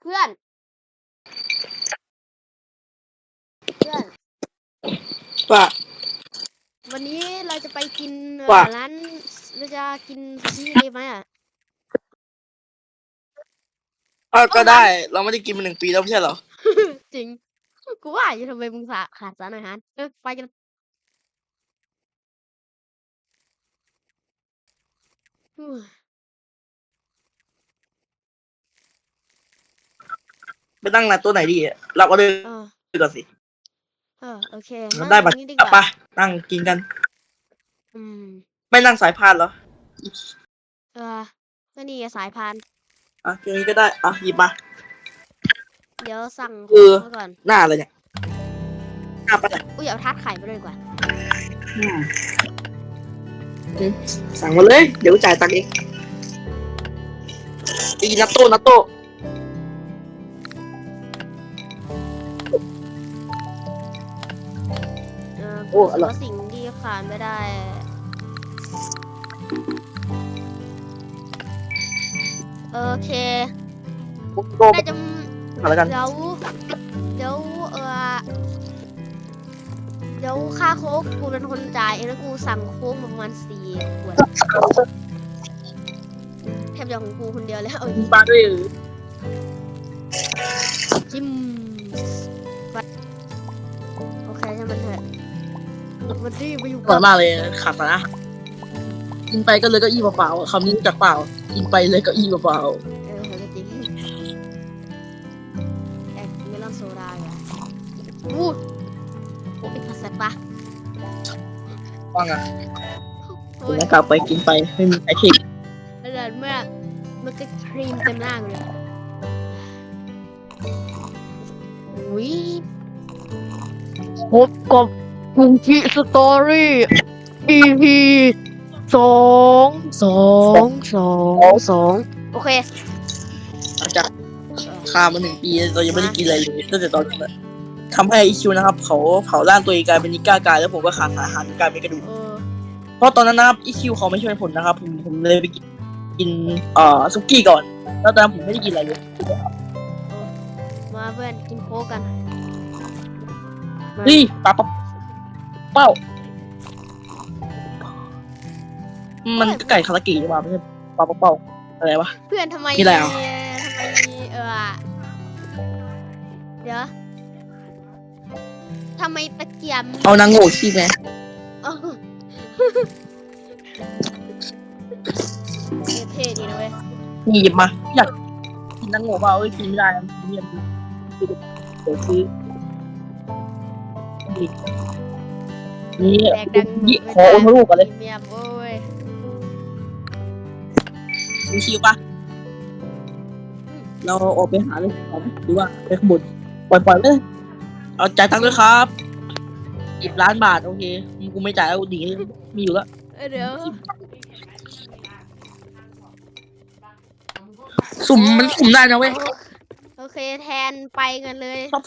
เพื่อน เพื่อน ว่า วันนี้เราจะไปกินเอ่อว่า ร้านเราจะกินซูชิได้ไหมอะ เออก็ได้ เราไม่ได้กินมาหนึ่งปีแล้วไม่ใช่เหรอ จริง กูว่าอยู่ทำไมมึงขาขาดสารอาหารเออไปกันอุ้ย ไปนั่งร้านตัวไหนดีอะเราก็เดินเออก่อนสิเออโอเคมันนั่งได้ตบัรตงนี้ดีกอะว่าไปนั่งกินกัน อืมไม่นั่งสายพานเหรอเออก็นี่ไงสายพาน อะตรงนี้ก็ได้อะหยิบมา เดี๋ยวสั่งขเอองอมาก่อน หน้าเลยเนี่ยหน้าปะเนี่ยอุ้ยเอาทัดไข่มาด้วยดีกว่า อืมอืมสั่งมาเลย เดี๋ยวจ่ายตังค์เองอีนัตโต้นัตโต้ โอ้รู้อสึกร่อยว่าสิ่งที่ขาดไม่ได้โอเคโต้น่าจะมาแล้วกันเดี๋ยวเดี๋ยวเออเดี๋ยวค่าโค้กกูเป็นคนจ่ายเองแล้วกูสั่งโค้กมาประมาณสี่ขวดแทบจะของกูคนเดียวแล้วเอาจริงปลาด้วยเหรอจิ้มฟัดโอเคใช่มันเถอะ มันรีบไปอยู่อร่อยมากเลยขาดสารอาหารกินไปก็เลยเก็อี้เปล่าๆคำนี้รู้จักเปล่า กินไปเลยเก็อี้เปล่าเออก็จริงแอกเมลอนโซดาอะอู้โอ้ยภาษาปะๆว่าไงโอ้ยนะครับไปกินไปไม่มีใครเค็มอร่อยมากมันก็ครีมเต็มหน้ากูเลยอุ้ยพบกับ กุงชิสตอรี่ EP สองสองสองสองโอเคหลังจากคามาหนึ่งปีเรายังไม่ได้กินอะไรเลยตั้งแต่ตอนนั้นอะทำให้ไอคิวนะครับ เขาเผาร่างตัวเองกลายเป็นนิก้ากายแล้วผมก็ขาดสารอาหารกลายเป็นกระดูก เออเพราะตอนนั้นนะครับอีคิวเขาไม่ช่วยผมนะครับ ผมผมเลยไปกินกินเอ่อซุกี้ก่อน แล้วตอนนั้นผมไม่ได้กินอะไรเลยมาเพื่อนกินโค้กกันมาเฮ้ยปลาปลา เป้า มันก็ไก่คารากิหรือเปล่าไม่ใช่ปลาเป้าเป้าอะไรวะ เพื่อนทำไมมีอะไรอะ ทำไมเออเดี๋ยวทำไมตะเกียบเอานางโง่ชีไหมเออเท่ดีนะเว้ยนี่หยิบมา อยากกินนางโง่เปล่าเอ้ยกินไม่ได้นะเนี่ยเดี๋ยวซื้อนี่ นี่แดกดังยี่ขอโอนทะลุกันเลยเมียมโอ้ยมีคิวปะเราออกไปหาเลยของหรือว่าไปขางบวนปล่อยปล่อยๆเลยเอาจ่ายตังค์ด้วยครับสิบล้านบาทโอเคกูไม่จ่ายแล้วกูหนีมีอยู่แล้วเอ้ยเดี๋ยวสุ่มมันสุ่มได้นะเว้ยโอเคแทนไปกันเลยครับ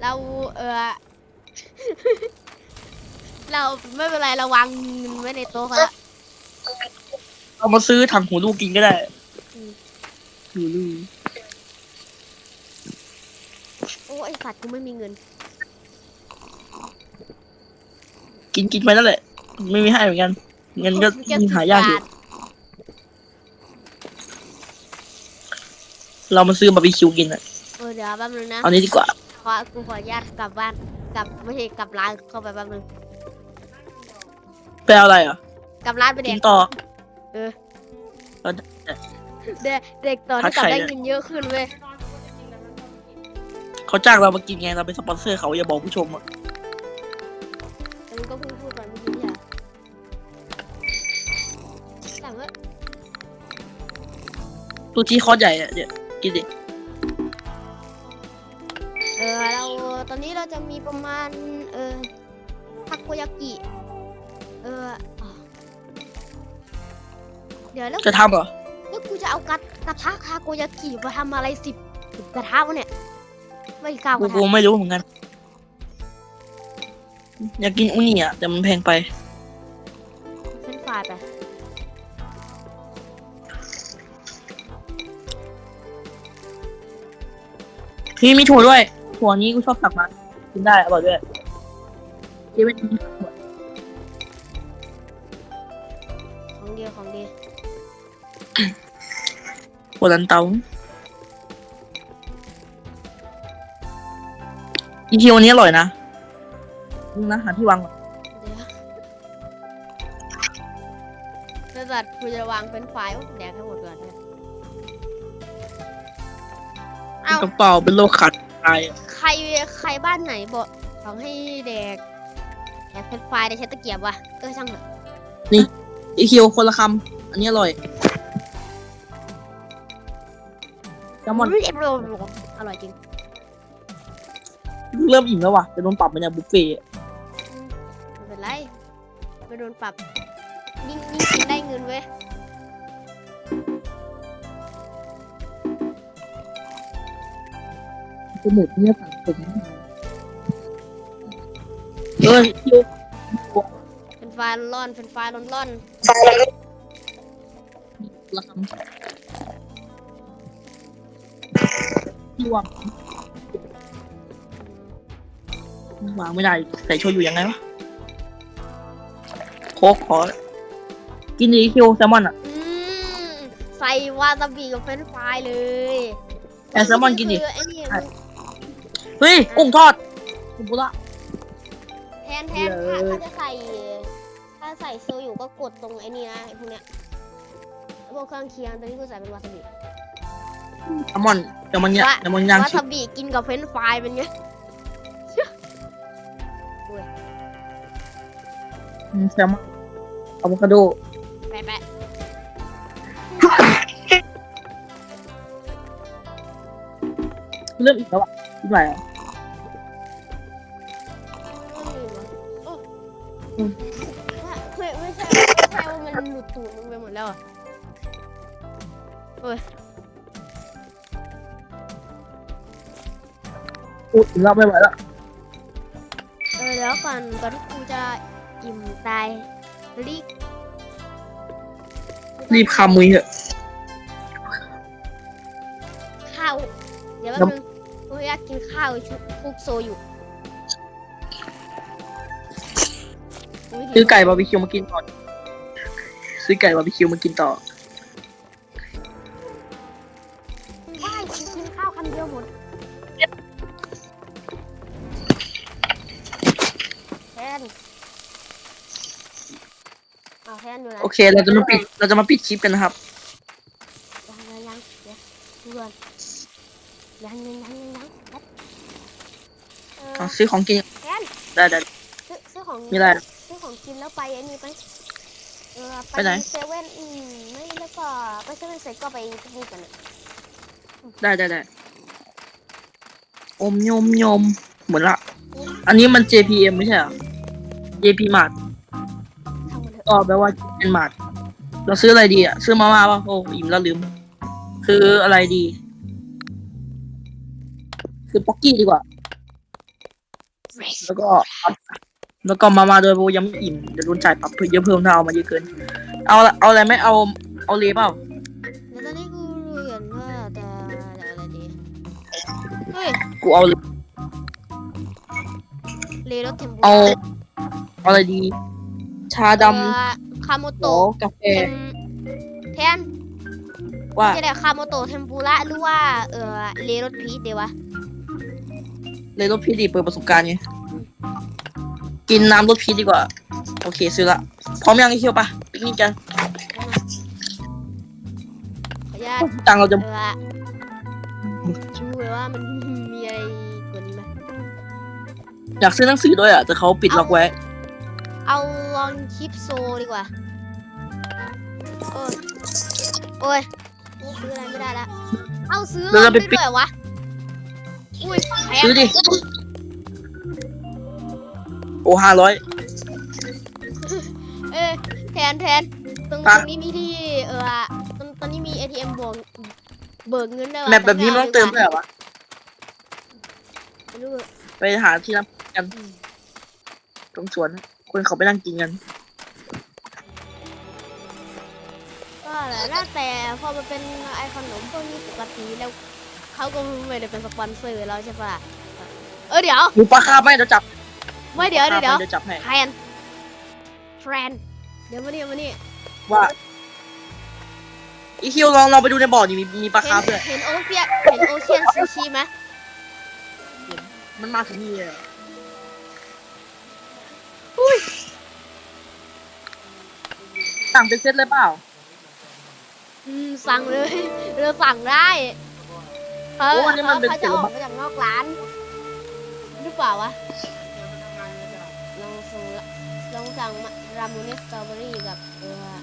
เราเออ เราไม่เป็นไรเราวางเงินไว้ในโต๊ะเขาละเอามาซื้อถังหูลูกกินก็ได้อืมหูลูกโอ้ไอสัตว์กูไม่มีเงิน กินกินไปนั่นแหละ ไม่มีให้เหมือนกัน เงินก็มีแค่ยิ่งหายากอยู่สิบบทเรามาซื้อบาร์บีคิวกินอะ เออเดี๋ยวแป๊บนึงนะเอานี้ดีกว่า ขอกูขออนุญาตกลับบ้าน กลับไม่ใช่กลับร้านเข้าไปแป๊บนึง ไปเอาอะไรอะกลับร้านไปกิเด็นกต่อ เออเอาเด็กเด็กต่อทัที่ดกลับไข่ได้เลยเงินเยอะขึ้นเว้ยเขาจ้างเรามากินไงเราเป็นสปอนเซอร์เขาอย่าบอกผู้ชมอะแต่มึงก็เพิ่งพูดก่อนเมื่อกี้อย่าสั่งว่าตัวที่คอสใหญ่อะเดี๋ยวกินดิเออเราตอนนี้เราจะมีประมาณเออทาโกยากิ เอออะเดี๋ยวแล้วจะทำเหรอ แล้วกูจะเอากระกระทะทาโกยากิมาทำอะไรสิบสิบกระทะวะเนี่ย ไม่กล้ากกูระทะกูไม่รู้เหมือนกัน อยากกินอุนี่อะแต่มันแพงไปเส้นฝ่ายไป พี่มีถั่วด้วย ถั่วนี้กูชอบสั่งมากินได้อร่อยด้วยเจ๊ไม่กิน ถั่วลันเตาอีคิวอันนี้อร่อยนะนี่นะหาที่วางก่อนเดี๋ยวสัตว์กูจะวางเป็นไฟล์แดกให้หมดก่อนนะเอ้ากระเป๋าเป็นโรคขาดตายใครใครบ้านไหนบอกบอกให้แดกแดกเป็นไฟล์ได้ใช้ตะเกียบวะเออช่างเถอะอีคิวคนละคำอันนี้อร่อย แซลมอนเรียบร้อยอร่อยจริง เริ่มอิ่มแล้วว่ะจะโดนปรับไปเนี่ยบุฟเฟ่ต์อืมไม่เป็นไรไม่โดนปรับ ยิ่งยิ่งกินได้เงินเว้ยจมูกเนี่ยสั่งผมเออคิวเป็นไฟล์ร้อนๆเป็นไฟล์ร้อนละคำ ที่วางวางไม่ได้ใส่โชยุยังไงวะโคกขอ กินดีคิวแซลมอนอะๆอืมใส่วาซาบิกับเฟรนช์ฟรายเลยแต่แซลมอนกินดิ คือไอ้นี่มันเฮ้ยกุ้งทอดคุณปุระแทนแทนเลถ้ายถ้าจะใส่ ถ้าใส่โซยุก็กดตรงไอ้นี่นะไอ้พวกเนี้ยพวกเครื่องเคียงตอนนี้กูใส่เป็นวาซาบิ แซลมอนแซลมอนเนี่ยแซลมอนย่างวาชิ ซาบิกินกับเฟรนช์ฟรายเป็นไงอืมแซลมอนอะโวคาโดแปะแปะเริ่มอีกแล้วอะอีกไหนอะอืม ไม่ไม่ใช่ไม่ใช่ว่ามันหลุดตูดมึงไปหมดแล้วอะพูด ถึงเราไม่ไหวแล้วเออแล้วก่อนก่อนที่กูจะอิ่มตายรีบรีบคามุยเถอะ ข้าวเดี๋ยวแป๊บนึงกูอยากกินข้าวชุบคลุกโซอยู่ยซื้อไก่บาร์บีคิวมากินต่อซื้อไก่บาร์บีคิวมากินต่อ เอาแทนอยู่นะโอเค เราจะมาปิด เราจะมาปิดคลิปกันนะครับ ยังยังยังเดี๋ยวดูก่อนยังยังยังยังยังแป๊บเอออะซื้อของกินแทนได้ได้ ซื้อซื้อของมีอะไรซื้อของกินแล้วไปไอ้นี่ไปเออไปไหน เซเว่นอืมไม่แล้วก็ไปเซเว่นเสร็จก็ไปปิกนิกกันอะได้ได้ได้อมยมยมเหมือนละ อันนี้มัน JPM ไม่ใช่เหรอ JP Mart ทำ กันเถอะก็แปลว่าเป็นมาร์เราซื้ออะไรดีอะ ซื้อมาม่าป่ะโอ้อิ่มแล้วลืม ซื้ออะไรดี ซื้อป๊อกกี้ดีกว่า แล้วก็แล้วก็มาม่าด้วยเพราะว่ายังไม่อิ่มเดี๋ยวโดนจ่ายปรับเยอะเพิ่มถ้าเอามาเยอะเกิน เอาละเอาอะไรไหมเอาเอาเลยเปล่าแล้วตอนนี้กูรู้กันว่าจะจะอะไรดีเฮ้ยกูเอาเลยเลรถเทมโปเอาเอาอะไรดี ชาดเอ่อคาโมำโหโตะกาแฟเทมแทนว่า จะได้คาโมโตะเทมปุระหรือว่า เออเลรถพีชเดียววะเลยรถพีชดีเปิดประสบการณ์ไงกินน้ำรถพีชดีกว่า โอเคซื้อละ พร้อมยังไอเคียวปะปิกนิกกันขออนุญาตตังค์เราจะ เออชูเลยว่ามันมีอะไรกว่านี้ไหมอยากซื้อหนังสือด้วยอะแต่เขาปิดล็อกไว้ เอาลองคลิปโซดีกว่า โอ้ยโอ้ยซื้ออะไรไม่ได้ละ เอาซื้อเดี๋ยวเราไปได้ปิดด้วยเหรอวะ อุ้ยแพงซื้อดิ โอ้ห้าร้อยเออแทนแทนตรงตครัรบงนี้มีที่เออตรงตรงนี้มี ATM บวกเบิกเงินได้วะแมปแบบนี้มันต้องเติมด้วยเหรอวะ ไม่รู้ ไปหาที่น้ำกัน ตรงสวน คนเขาไปนั่งกินกันก็แหละแล้วแต่พอมันเป็นไอขนมพวกนี้ปกติแล้วขเขาก็ไม่ได้เป็นสปอนเซอร์เราใช่ปะเออเดี๋ยวหมูปลาคาบไหมเดี๋ยวจับไม่เดี๋ยวเดี๋ยวเดี๋ยวเดี๋ยวจับให้แทรนแทรนเดี๋ยวมานี่มานี่ว่าอีคิวลองลองไปดูในบ่อดิมีมีปลาเห็คานบด้วยเห็นโอเชียนเห็นโอเชียนซูชิไหมมันมาถึงนี่เลย สั่งเป็นเซตเลยเปล่า อืมสั่งเลยเราสั่งได้เขาโอ้อันนี้มันเขาเป็นเขาจะออกเสือมาจากนอกร้านหรือเปล่าวะลองสั่งลองสั่งมารามูเนสสตรอเบอรี่กับเออ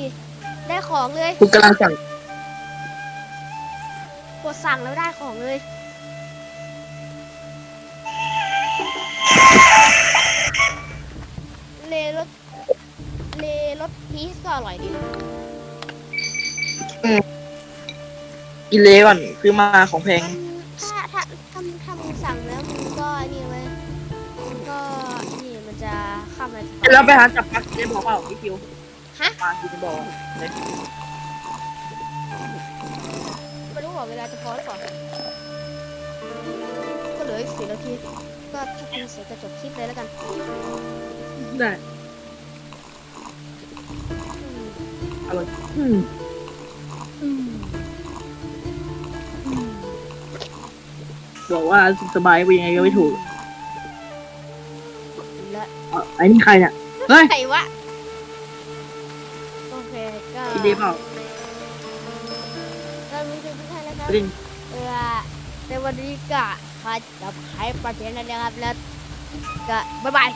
ดสั่งดิ ได้ของเลยคุณกำลังสั่งกดสั่งแล้วได้ของเลย เลรสเลรสพีชก็อร่อยดีนะกินเลยก่อนคือมาของแพงถ้าถ้าถ้าถ้ามึงสั่งแล้วมึงก็นี่เว้ยมันก็นี่มันจะเข้ามาแล้วไปหาจับปลากินในบ่อเปล่าอีคิว ฮะ ปลากินในบ่อเลยไม่รู้ว่าเวลาจะพอหรือเปล่า ก็เหลืออีกสี่นาที ก็ถ้าคุณเสร็จจะจบคลิปเลยแล้วกันได้อืมอร่อยอืมอืมอืมบอกว่าสุขสบายไปยังไงก็ไม่ถูกและอะไอ้นี่ใครเนี่ย เฮ้ย ใครวะโอเค ก็กินดีเปล่าเรารู้สึกทุกท่านแล้วครับประเด็นเออในวันนี้ก็ขอจบให้ประเทศนั้นนะครับแล้วก็บ๊ายบาย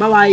บ๊ายบาย